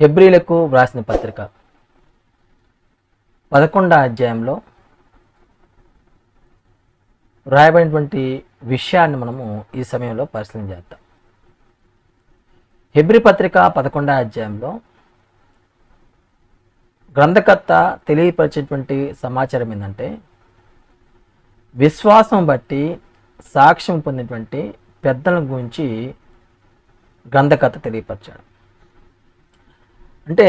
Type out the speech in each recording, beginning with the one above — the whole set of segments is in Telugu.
హెబ్రిలకు వ్రాసిన పత్రిక. పదకొండో అధ్యాయంలో రాయబడినటువంటి విషయాన్ని మనము ఈ సమయంలో పరిశీలన చేద్దాం. హెబ్రి పత్రిక పదకొండో అధ్యాయంలో గ్రంథకర్త తెలియపరిచేటువంటి సమాచారం ఏంటంటే విశ్వాసం బట్టి సాక్ష్యం పొందినటువంటి పెద్దల గురించి గ్రంథకర్త తెలియపరిచాడు. అంటే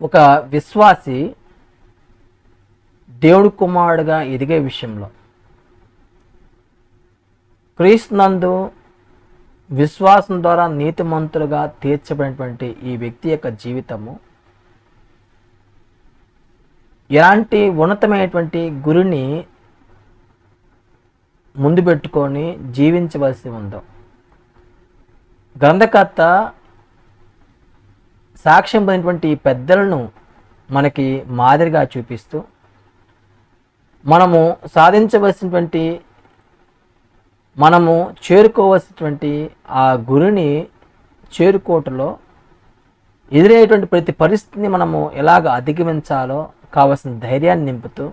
ఒక విశ్వాసి దేవుడు కుమారుడుగా ఎదిగే విషయంలో క్రీస్తునందు విశ్వాసం ద్వారా నీతిమంతులుగా తీర్చబడినటువంటి ఈ వ్యక్తి యొక్క జీవితము ఎలాంటి ఉన్నతమైనటువంటి గురిని ముందు పెట్టుకొని జీవించవలసి ఉందో. గ్రంథకర్త సాక్ష్యం పొందినటువంటి పెద్దలను మనకి మాదిరిగా చూపిస్తూ మనము సాధించవలసినటువంటి మనము చేరుకోవలసినటువంటి ఆ గురిని చేరుకోవటంలో ఎదురయ్యేటువంటి ప్రతి పరిస్థితిని మనము ఎలాగ అధిగమించాలో కావలసిన ధైర్యాన్ని నింపుతూ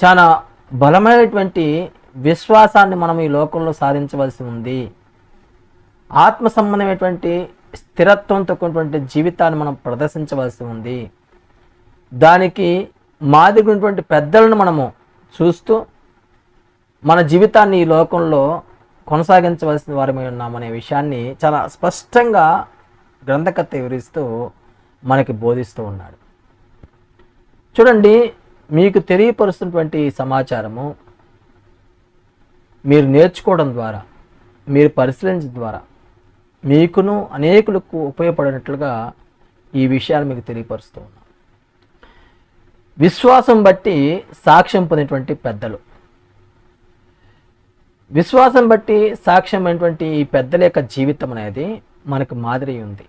చాలా బలమైనటువంటి విశ్వాసాన్ని మనం ఈ లోకంలో సాధించవలసి ఉంది. ఆత్మ సంబంధమైనటువంటి స్థిరత్వంతో కూడినటువంటి జీవితాన్ని మనం ప్రదర్శించవలసి ఉంది. దానికి మాదిరినటువంటి పెద్దలను మనము చూస్తూ మన జీవితాన్ని ఈ లోకంలో కొనసాగించవలసిన వారమై ఉన్నామనే విషయాన్ని చాలా స్పష్టంగా గ్రంథకర్త వివరిస్తూ మనకి బోధిస్తూ ఉన్నాడు. చూడండి మీకు తెలియపరుస్తున్నటువంటి సమాచారము మీరు నేర్చుకోవడం ద్వారా మీరు పరిశీలించడం ద్వారా మీకును అనేకులకు ఉపయోగపడినట్లుగా ఈ విషయాలు మీకు తెలియపరుస్తూ ఉన్నాం. విశ్వాసం బట్టి సాక్ష్యం పొందినటువంటి పెద్దలు. విశ్వాసం బట్టి సాక్ష్యం అయినటువంటి ఈ పెద్దల యొక్క జీవితం అనేది మనకు మాదిరి ఉంది.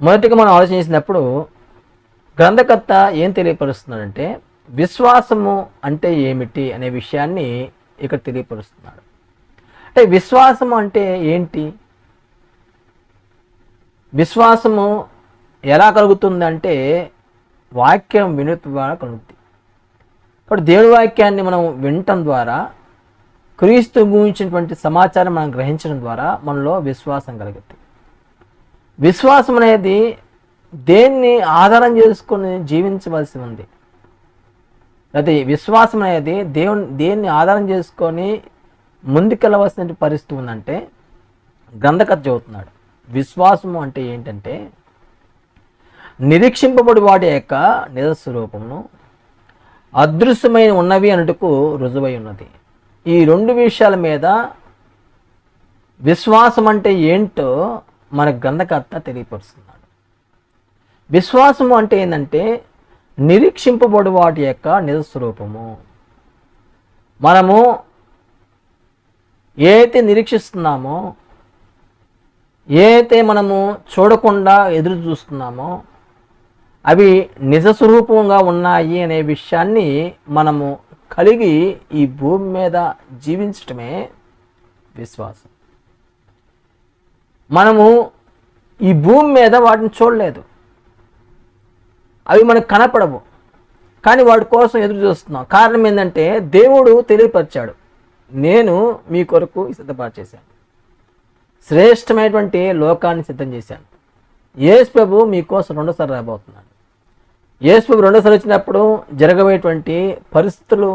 మొదటిగా మనం ఆలోచన చేసినప్పుడు గ్రంథకర్త ఏం తెలియపరుస్తున్నాడంటే విశ్వాసము అంటే ఏమిటి అనే విషయాన్ని ఇక్కడ తెలియపరుస్తున్నాడు. అంటే విశ్వాసము అంటే ఏంటి? విశ్వాసము ఎలా కలుగుతుందంటే వాక్యం విను ద్వారా కలుగుతుంది. ఇప్పుడు దేవుడి వాక్యాన్ని మనం వినటం ద్వారా క్రీస్తు గురించినటువంటి సమాచారం మనం గ్రహించడం ద్వారా మనలో విశ్వాసం కలుగుతుంది. విశ్వాసం అనేది దేన్ని ఆధారం చేసుకొని జీవించవలసి ఉంది? అది విశ్వాసం అనేది దేవుని దేన్ని ఆధారం చేసుకొని ముందుకెళ్ళవలసిన పరిస్థితి ఉందంటే గ్రంథకథ చదువుతున్నాడు విశ్వాసము అంటే ఏంటంటే నిరీక్షింపబడి వాటి యొక్క నిజస్వరూపమును అదృశ్యమైన ఉన్నవి అనుటకు రుజువై ఉన్నది. ఈ రెండు విషయాల మీద విశ్వాసం అంటే ఏంటో మన గ్రంథకర్త తెలియపరుస్తుంది విశ్వాసము అంటే ఏంటంటే నిరీక్షింపబడి వాటి యొక్క నిజస్వరూపము. మనము ఏదైతే నిరీక్షిస్తున్నామో ఏదైతే మనము చూడకుండా ఎదురు చూస్తున్నామో అవి నిజ స్వరూపంగా ఉన్నాయి అనే విషయాన్ని మనము కలిగి ఈ భూమి మీద జీవించటమే విశ్వాసం. మనము ఈ భూమి మీద వాటిని చూడలేదు. అవి మనకు కనపడవు. కానీ వాటి కోసం ఎదురు చూస్తున్నాం. కారణం ఏంటంటే దేవుడు తెలియపరిచాడు. నేను మీ కొరకు సిద్ధపాటు చేశాను శ్రేష్టమైనటువంటి లోకాన్ని సిద్ధం చేశాను. యేసు ప్రభు మీకోసం రెండోసారి రాబోతున్నాడు. యేసు ప్రభు రెండోసారి వచ్చినప్పుడు జరగబోయేటువంటి పరిస్థితులు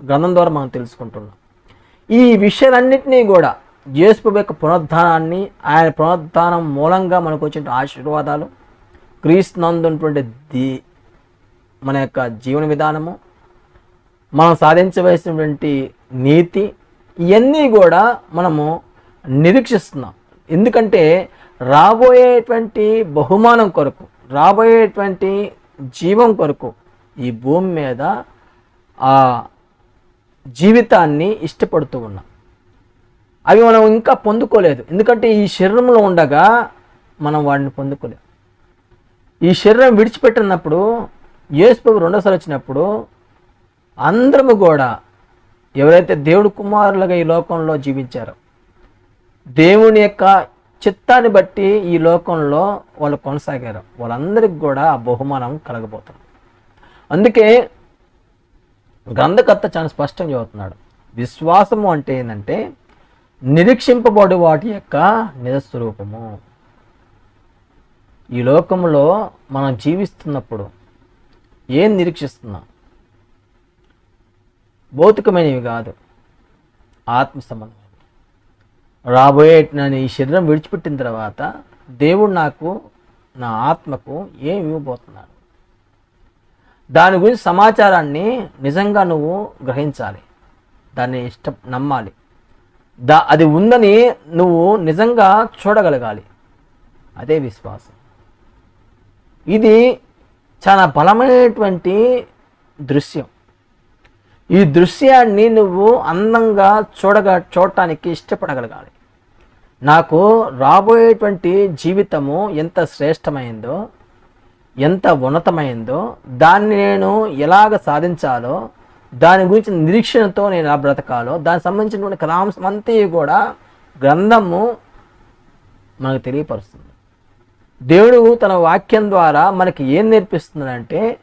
గ్రంథం ద్వారా మనం తెలుసుకుంటున్నాం. ఈ విషయాలన్నింటినీ కూడా యేసు ప్రభు యొక్క పునరుద్ధానాన్ని ఆయన పునరుద్ధానం మూలంగా మనకు వచ్చిన ఆశీర్వాదాలు క్రీస్తునందున్నటువంటి ది మన యొక్క జీవన విధానము మనం సాధించవలసినటువంటి నీతి ఇవన్నీ కూడా మనము నిరీక్షిస్తున్నాం. ఎందుకంటే రాబోయేటువంటి బహుమానం కొరకు రాబోయేటువంటి జీవం కొరకు ఈ భూమి మీద ఆ జీవితాన్ని ఇష్టపడుతూ ఉన్నాం. అవి మనం ఇంకా పొందుకోలేదు. ఎందుకంటే ఈ శరీరంలో ఉండగా మనం వాడిని పొందుకోలేదు ఈ శరీరం విడిచిపెట్టినప్పుడు యేసుప్రభు రెండోసారి వచ్చినప్పుడు అందరము కూడా ఎవరైతే దేవుడు కుమారులుగా ఈ లోకంలో జీవించారో దేవుని యొక్క చిత్తాన్ని బట్టి ఈ లోకంలో వాళ్ళు కొనసాగారు. వాళ్ళందరికీ కూడా ఆ బహుమానం కలగబోతుంది. అందుకే గ్రంథకర్త చాలా స్పష్టంగా చెబుతున్నాడు. విశ్వాసము అంటే ఏంటంటే నిరీక్షింపబడి వాటి యొక్క నిజస్వరూపము. ఈ లోకంలో మనం జీవిస్తున్నప్పుడు ఏం నిరీక్షిస్తున్నాం? భౌతికమైనవి కాదు. ఆత్మ సంబంధమైనవి. రాబోయే నేను ఈ శరీరం విడిచిపెట్టిన తర్వాత దేవుడు నాకు నా ఆత్మకు ఏం ఇవ్వబోతున్నాడు దాని గురించి సమాచారాన్ని నిజంగా నువ్వు గ్రహించాలి. దాన్ని ఇష్టం నమ్మాలి. దా అది ఉందని నువ్వు నిజంగా చూడగలగాలి. అదే విశ్వాసం. ఇది చాలా బలమైనటువంటి దృశ్యం. ఈ దృశ్యాన్ని నువ్వు అందంగా చూడగ చూడటానికి ఇష్టపడగలగాలి. నాకు రాబోయేటువంటి జీవితము ఎంత శ్రేష్టమైందో ఎంత ఉన్నతమైందో దాన్ని నేను ఎలాగ సాధించాలో దాని గురించి నిరీక్షణతో నేను ఎలా బ్రతకాలో దానికి సంబంధించినటువంటి కథాంశం అంతా కూడా గ్రంథము మనకు తెలియపరుస్తుంది. దేవుడు తన వాక్యం ద్వారా మనకి ఏం నేర్పిస్తున్నాడంటే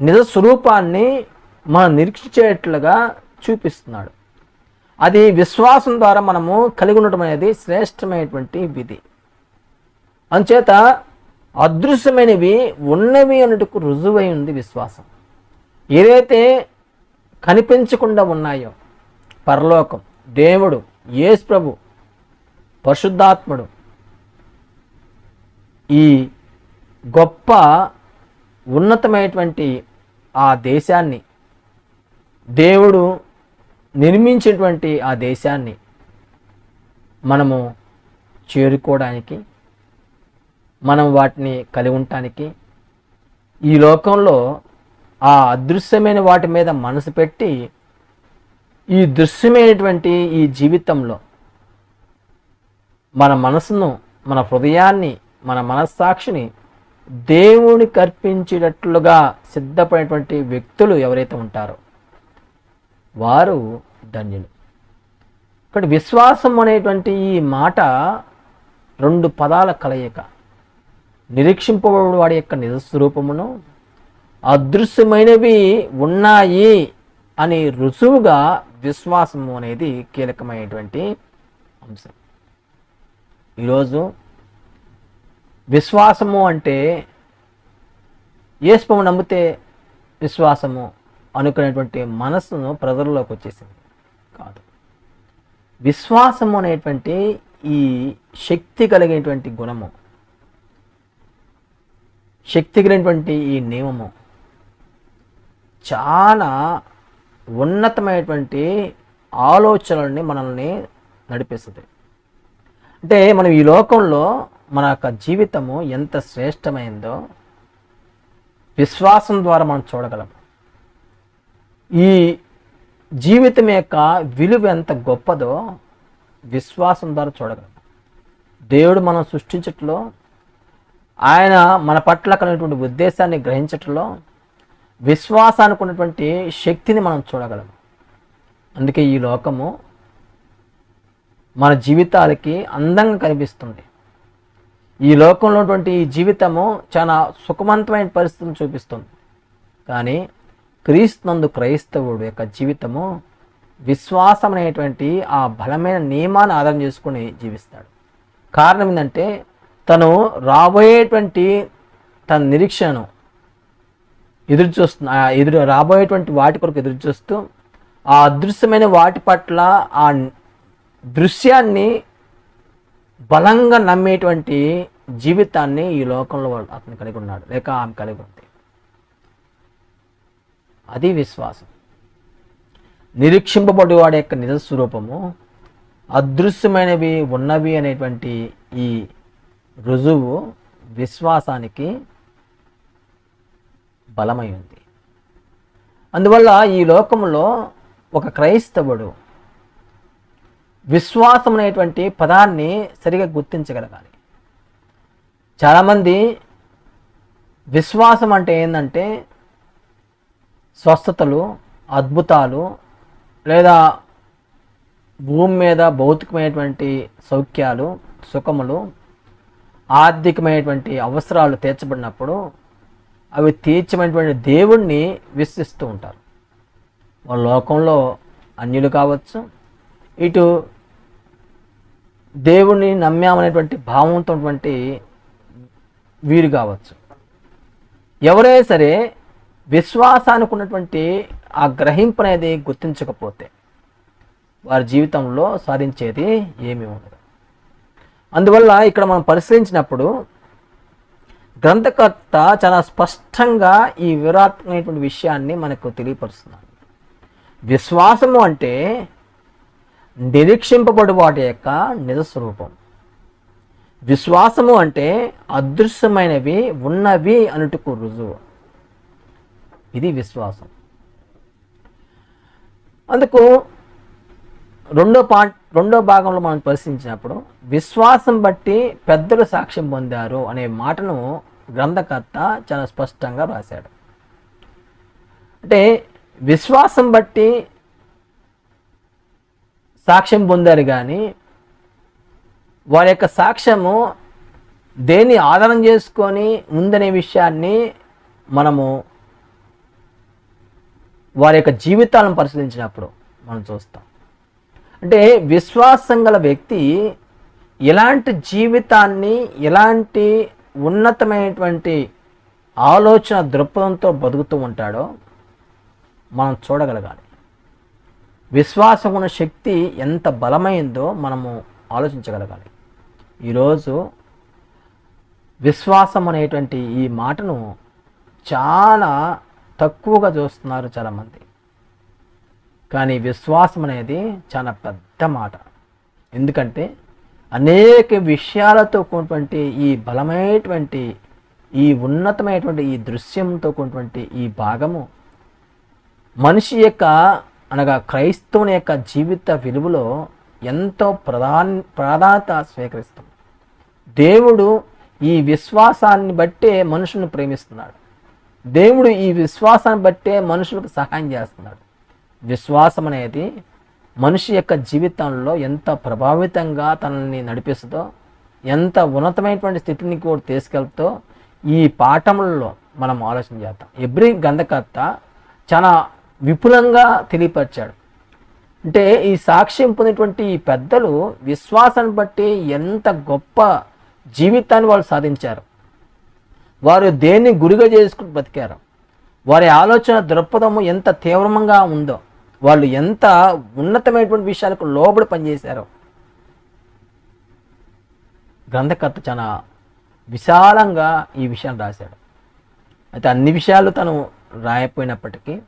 నిజ స్వరూపాన్ని మనం నిరీక్షించేట్లుగా చూపిస్తున్నాడు. అది విశ్వాసం ద్వారా మనము కలిగి ఉండటం అనేది శ్రేష్టమైనటువంటి విధి. అంచేత అదృశ్యమైనవి ఉన్నవి అన్నట్టుకు రుజువై ఉంది విశ్వాసం. ఏదైతే కనిపించకుండా ఉన్నాయో పరలోకం దేవుడు యేసు ప్రభు పరిశుద్ధాత్ముడు ఈ గొప్ప ఉన్నతమైనటువంటి ఆ దేశాన్ని దేవుడు నిర్మించినటువంటి ఆ దేశాన్ని మనము చేరుకోవడానికి మనం వాటిని కలిగి ఉండటానికి ఈ లోకంలో ఆ అదృశ్యమైన వాటి మీద మనసు పెట్టి ఈ దృశ్యమైనటువంటి ఈ జీవితంలో మన మనసును మన హృదయాన్ని మన మనస్సాక్షిని దేవుని కర్పించేటట్లుగా సిద్ధపడినటువంటి వ్యక్తులు ఎవరైతే ఉంటారో వారు ధన్యులు. ఇక్కడ విశ్వాసం అనేటువంటి ఈ మాట రెండు పదాల కలయిక. నిరీక్షింపబడు వాడి యొక్క నిజస్వరూపమును అదృశ్యమైనవి ఉన్నాయి అని రుజువుగా విశ్వాసము అనేది కీలకమైనటువంటి అంశం. ఈరోజు విశ్వాసము అంటే ఏసుపము నమ్మితే విశ్వాసము అనుకునేటువంటి మనస్సును ప్రజల్లోకి వచ్చేసింది. కాదు. విశ్వాసము అనేటువంటి ఈ శక్తి కలిగినటువంటి గుణము శక్తి కలిగినటువంటి ఈ నియమము చాలా ఉన్నతమైనటువంటి ఆలోచనల్ని మనల్ని నడిపిస్తుంది. అంటే మనం ఈ లోకంలో మన యొక్క జీవితము ఎంత శ్రేష్టమైందో విశ్వాసం ద్వారా మనం చూడగలం. ఈ జీవితం యొక్క విలువ ఎంత గొప్పదో విశ్వాసం ద్వారా చూడగలం. దేవుడు మనం సృష్టించట్లో ఆయన మన పట్ల కలిగినటువంటి ఉద్దేశాన్ని గ్రహించటంలో విశ్వాసానికి ఉన్నటువంటి శక్తిని మనం చూడగలం. అందుకే ఈ లోకము మన జీవితాలకి అందంగా కనిపిస్తుంది. ఈ లోకంలో ఉన్నటువంటి ఈ జీవితము చాలా సుఖవంతమైన పరిస్థితిని చూపిస్తుంది. కానీ క్రీస్తునందు క్రైస్తవుడు యొక్క జీవితము విశ్వాసం అనేటువంటి ఆ బలమైన నియమాన్ని ఆధారం చేసుకుని జీవిస్తాడు. కారణం ఏంటంటే తను రాబోయేటువంటి తన నిరీక్షను ఎదురు చూస్తున్న ఎదురు రాబోయేటువంటి వాటి కొరకు ఎదురు చూస్తూ ఆ అదృశ్యమైన వాటి పట్ల ఆ దృశ్యాన్ని బలంగా నమ్మేటువంటి జీవితాన్ని ఈ లోకంలో వాడు అతను కలిగి ఉన్నాడు. లేక ఆమె కలిగి ఉంది. అది విశ్వాసం. నిరీక్షింపబడి వాడి యొక్క నిజ స్వరూపము అదృశ్యమైనవి ఉన్నవి అనేటువంటి ఈ రుజువు విశ్వాసానికి బలమై ఉంది. అందువల్ల ఈ లోకంలో ఒక క్రైస్తవుడు విశ్వాసం అనేటువంటి పదాన్ని సరిగా గుర్తించగలగాలి. చాలామంది విశ్వాసం అంటే ఏంటంటే స్వస్థతలు అద్భుతాలు లేదా భూమి మీద భౌతికమైనటువంటి సౌఖ్యాలు సుఖములు ఆర్థికమైనటువంటి అవసరాలు తీర్చబడినప్పుడు అవి తీర్చమైనటువంటి దేవుణ్ణి విశ్వసిస్తూ ఉంటారు. వాళ్ళ లోకంలో అన్యులు కావచ్చు ఇటు దేవుణ్ణి నమ్మామనేటువంటి భావంతో వీరు కావచ్చు. ఎవరైనా సరే విశ్వాసానికి ఉన్నటువంటి ఆ గ్రహింపు అనేది గుర్తించకపోతే వారి జీవితంలో సాధించేది ఏమీ ఉండదు. అందువల్ల ఇక్కడ మనం పరిశీలించినప్పుడు గ్రంథకర్త చాలా స్పష్టంగా ఈ వివరాత్మకమైనటువంటి విషయాన్ని మనకు తెలియపరుస్తున్నాడు. విశ్వాసము అంటే నిరీక్షింపబడు వాటి యొక్క నిజ స్వరూపం విశ్వాసము అంటే అదృశ్యమైనవి ఉన్నవి అనుటకు రుజువు. ఇది విశ్వాసం. అందుకు రెండో పా రెండో భాగంలో మనం పరిశీలించినప్పుడు విశ్వాసం బట్టి పెద్దలు సాక్ష్యం పొందారు అనే మాటను గ్రంథకర్త చాలా స్పష్టంగా రాశాడు అంటే విశ్వాసం బట్టి సాక్ష్యం పొందారు కానీ వారి యొక్క సాక్ష్యము దేన్ని ఆధారం చేసుకొని ఉందనే విషయాన్ని మనము వారి యొక్క జీవితాలను పరిశీలించినప్పుడు మనం చూస్తాం. అంటే విశ్వాసం గల వ్యక్తి ఎలాంటి జీవితాన్ని ఎలాంటి ఉన్నతమైనటువంటి ఆలోచన దృక్పథంతో బతుకుతూ ఉంటాడో మనం చూడగలగాలి. విశ్వాసం ఉన్న శక్తి ఎంత బలమైందో మనము ఆలోచించగలగాలి. ఈరోజు విశ్వాసం అనేటువంటి ఈ మాటను చాలా తక్కువగా చూస్తున్నారు చాలామంది. కానీ విశ్వాసం అనేది చాలా పెద్ద మాట. ఎందుకంటే అనేక విషయాలతో కూడినటువంటి ఈ బలమైనటువంటి ఈ ఉన్నతమైనటువంటి ఈ దృశ్యంతో కూడినటువంటి ఈ భాగము మనిషి యొక్క అనగా క్రైస్తవుని యొక్క జీవిత విలువలో ఎంతో ప్రధాన్ ప్రాధాన్యత స్వీకరిస్తుంది. దేవుడు ఈ విశ్వాసాన్ని బట్టే మనుషులను ప్రేమిస్తున్నాడు. దేవుడు ఈ విశ్వాసాన్ని బట్టే మనుషులకు సహాయం చేస్తున్నాడు. విశ్వాసం అనేది మనిషి యొక్క జీవితంలో ఎంత ప్రభావితంగా తనని నడిపిస్తుందో ఎంత ఉన్నతమైనటువంటి స్థితిని కూడా తీసుకెళ్తో ఈ పాఠములలో మనం ఆలోచన చేద్దాం. ఎబ్రి గంధకర్త చాలా విపులంగా తెలియపరిచాడు. అంటే ఈ సాక్ష్యం పొందినటువంటి ఈ పెద్దలు విశ్వాసాన్ని బట్టి ఎంత గొప్ప జీవితాన్ని వాళ్ళు సాధించారు. వారు దేన్ని గురిగా చేసుకుని బతికారు. వారి ఆలోచన దృక్పథము ఎంత తీవ్రంగా ఉందో వాళ్ళు ఎంత ఉన్నతమైనటువంటి విషయాలకు లోబడి పనిచేశారు. గ్రంథకర్త చాలా విశాలంగా ఈ విషయాన్ని రాశాడు. అయితే అన్ని విషయాలు తను రాయపోయినప్పటికీ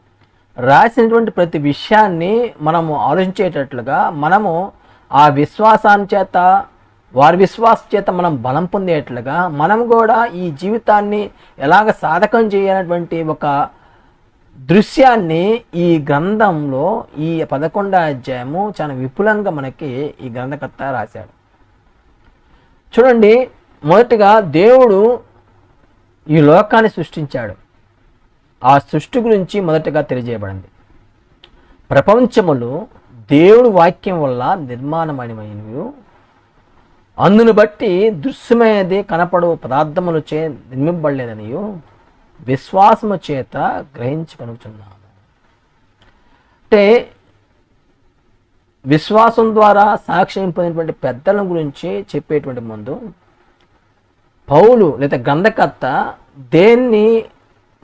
రాసినటువంటి ప్రతి విషయాన్ని మనము ఆలోచించేటట్లుగా మనము ఆ విశ్వాసాన్ని చేత వారి విశ్వాస చేత మనం బలం పొందేట్లుగా మనం కూడా ఈ జీవితాన్ని ఎలాగ సాధకం చేయనటువంటి ఒక దృశ్యాన్ని ఈ గ్రంథంలో ఈ పదకొండో అధ్యాయము చాలా విపులంగా మనకి ఈ గ్రంథకర్త రాశాడు. చూడండి మొదటిగా దేవుడు ఈ లోకాన్ని సృష్టించాడు. ఆ సృష్టి గురించి మొదటగా తెలియజేయబడింది. ప్రపంచములు దేవుడు వాక్యం వల్ల నిర్మాణమైనవి. అందును బట్టి దృశ్యమైనది కనపడు పదార్థములు చే నిర్మింపబడలేదని విశ్వాసము చేత గ్రహించుకొనుచున్నాను అంటే విశ్వాసం ద్వారా సాక్ష్యం పొందినటువంటి పెద్దల గురించి చెప్పేటువంటి ముందు పౌలు లేదా గ్రంథకర్త దేన్ని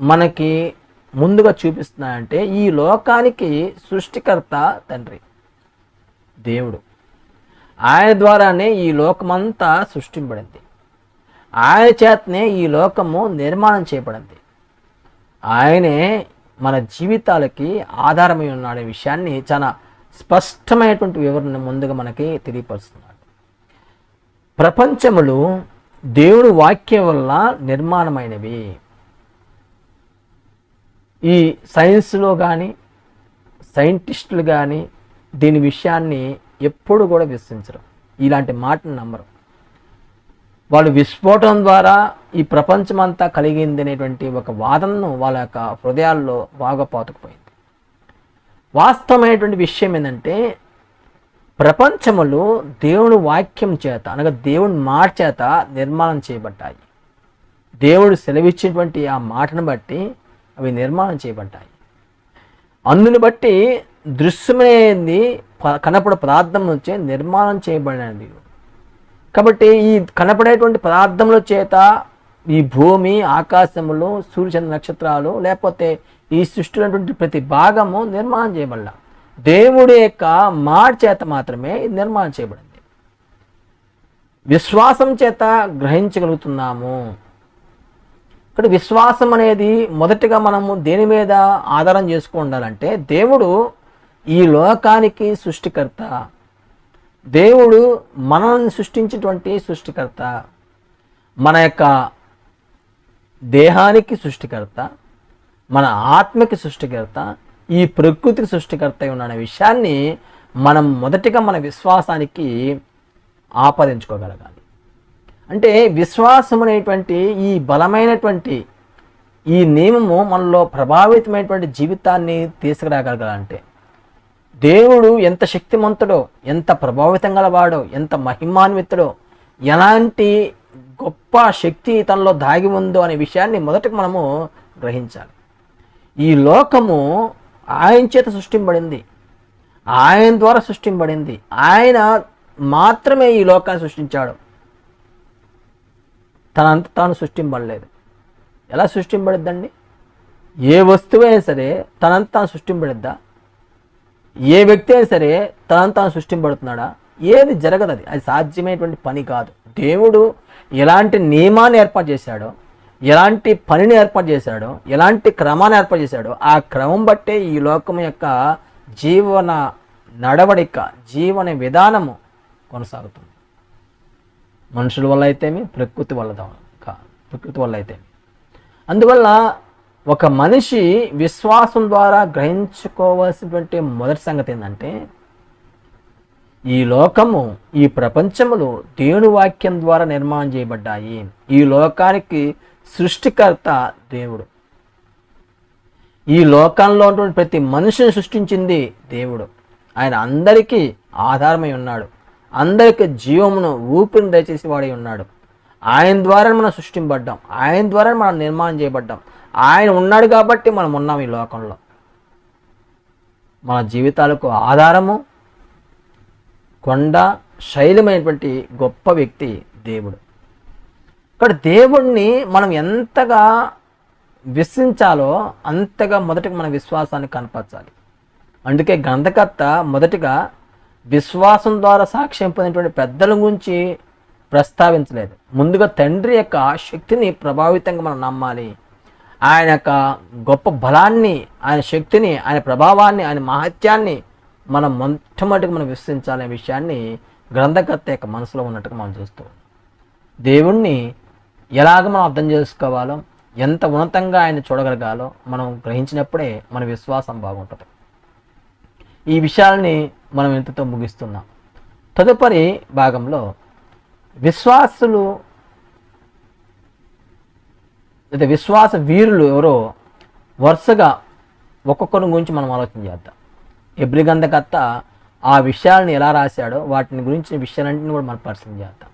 మనకి ముందుగా చూపిస్తున్నాయంటే ఈ లోకానికి సృష్టికర్త తండ్రి దేవుడు. ఆయన ద్వారానే ఈ లోకమంతా సృష్టింపబడింది. ఆయన చేతనే ఈ లోకము నిర్మాణం చేయబడింది. ఆయనే మన జీవితాలకి ఆధారమై ఉన్నాడే. విషయాన్ని చాలా స్పష్టమైనటువంటి వివరణ ముందుగా మనకి తెలియపరుస్తున్నాడు. ప్రపంచములు దేవుడు వాక్యం వల్ల నిర్మాణమైనవి. ఈ సైన్స్లో కానీ సైంటిస్టులు కానీ దీని విషయాన్ని ఎప్పుడు కూడా విశ్వసించరు. ఇలాంటి మాటను నమ్మరు. వాళ్ళు విస్ఫోటం ద్వారా ఈ ప్రపంచమంతా కలిగింది అనేటువంటి ఒక వాదనను వాళ్ళ యొక్క హృదయాల్లో బాగా పాతుకుపోయింది. వాస్తవమైనటువంటి విషయం ఏంటంటే ప్రపంచములు దేవుని వాక్యం చేత అనగా దేవుని మాట చేత నిర్మాణం చేయబడ్డాయి. దేవుడు సెలవిచ్చినటువంటి ఆ మాటను బట్టి అవి నిర్మాణం చేయబడ్డాయి. అందుని బట్టి దృశ్యమైనది ప- కనపడ పదార్థం నుంచే నిర్మాణం చేయబడినది. కాబట్టి ఈ కనపడేటువంటి పదార్థముల చేత ఈ భూమి ఆకాశములు సూర్యచంద్ర నక్షత్రాలు లేకపోతే ఈ సృష్టిలోటువంటి ప్రతి భాగము నిర్మాణం చేయబడాల దేవుడి యొక్క మాట చేత మాత్రమే ఇది నిర్మాణం చేయబడింది. విశ్వాసం చేత గ్రహించగలుగుతున్నాము. ఇక్కడ విశ్వాసం అనేది మొదటిగా మనము దేని మీద ఆధారం చేసుకుండాలంటే దేవుడు ఈ లోకానికి సృష్టికర్త. దేవుడు మనల్ని సృష్టించినటువంటి సృష్టికర్త. మన యొక్క దేహానికి సృష్టికర్త. మన ఆత్మకి సృష్టికర్త. ఈ ప్రకృతికి సృష్టికర్త అయి ఉన్న విషయాన్ని మనం మొదటిగా మన విశ్వాసానికి ఆపాదించుకోగలగాలి. అంటే విశ్వాసం అనేటువంటి ఈ బలమైనటువంటి ఈ నియమము మనలో ప్రభావితమైనటువంటి జీవితాన్ని తీసుకురాగలగాలంటే దేవుడు ఎంత శక్తిమంతుడో ఎంత ప్రభావితం గలవాడో ఎంత మహిమాన్వితుడో ఎలాంటి గొప్ప శక్తి తనలో దాగి ఉందో అనే విషయాన్ని మొదటకు మనము గ్రహించాలి. ఈ లోకము ఆయన చేత సృష్టింపబడింది. ఆయన ద్వారా సృష్టింపబడింది. ఆయన మాత్రమే ఈ లోకాన్ని సృష్టించాడు. తనంత తాను సృష్టింపడలేదు ఎలా సృష్టింపబడిద్దండి? ఏ వస్తువు అయినా సరే తనంత తాను సృష్టింపడిద్దా ఏ వ్యక్తి అయినా సరే తనంత తాను సృష్టింపడుతున్నాడా ఏది జరగదు అది అది సాధ్యమైనటువంటి పని కాదు. దేవుడు ఎలాంటి నియమాన్ని ఏర్పాటు చేశాడో ఎలాంటి పనిని ఏర్పాటు చేశాడో ఎలాంటి క్రమాన్ని ఏర్పాటు చేశాడో ఆ క్రమం బట్టే ఈ లోకం యొక్క జీవన నడవడిక జీవన విధానము కొనసాగుతుంది. మనుషుల వల్ల అయితేమి ప్రకృతి వల్ల ప్రకృతి వల్ల అయితే అందువల్ల ఒక మనిషి విశ్వాసం ద్వారా గ్రహించుకోవాల్సినటువంటి మొదటి సంగతి ఏంటంటే ఈ లోకము ఈ ప్రపంచములు దేవుని వాక్యం ద్వారా నిర్మాణం చేయబడ్డాయి. ఈ లోకానికి సృష్టికర్త దేవుడు. ఈ లోకంలో ఉన్నటువంటి ప్రతి మనిషిని సృష్టించింది దేవుడు. ఆయన అందరికీ ఆధారమై ఉన్నాడు. అందరికి జీవమును ఊపిరిని దయచేసి వాడి ఉన్నాడు. ఆయన ద్వారా మనం సృష్టింపడ్డాం ఆయన ద్వారా మనం నిర్మాణం చేయబడ్డాం. ఆయన ఉన్నాడు కాబట్టి మనం ఉన్నాం ఈ లోకంలో. మన జీవితాలకు ఆధారము కొండ శైలమైనటువంటి గొప్ప వ్యక్తి దేవుడు. ఇక్కడ దేవుణ్ణి మనం ఎంతగా విశ్వించాలో అంతగా మొదటిగా మన విశ్వాసాన్ని కనపరచాలి. అందుకే గ్రంథకర్త మొదటిగా విశ్వాసం ద్వారా సాక్ష్యం పొందినటువంటి పెద్దల గురించి ప్రస్తావించలేదు. ముందుగా తండ్రి యొక్క శక్తిని ప్రభావితంగా మనం నమ్మాలి. ఆయన యొక్క గొప్ప బలాన్ని ఆయన శక్తిని ఆయన ప్రభావాన్ని ఆయన మహత్యాన్ని మనం మొట్టమొదటిగా మనం విశ్వసించాలనే విషయాన్ని గ్రంథకర్త యొక్క మనసులో ఉన్నట్టుగా మనం చూస్తాం దేవుణ్ణి ఎలాగ మనం అర్థం చేసుకోవాలో ఎంత ఉన్నతంగా ఆయన చూడగలగాలో మనం గ్రహించినప్పుడే మన విశ్వాసం బాగుంటుంది. ఈ విషయాల్ని మనం ఇంతతో ముగిస్తున్నాం. తదుపరి భాగంలో విశ్వాసులు లేదా విశ్వాస వీరులు ఎవరో వరుసగా ఒక్కొక్కరి గురించి మనం ఆలోచన చేద్దాం. ఎబ్రిగంధకర్త ఆ విషయాలను ఎలా రాశాడో వాటిని గురించిన విషయాలన్నింటినీ కూడా మనం పరిశీలన చేద్దాం.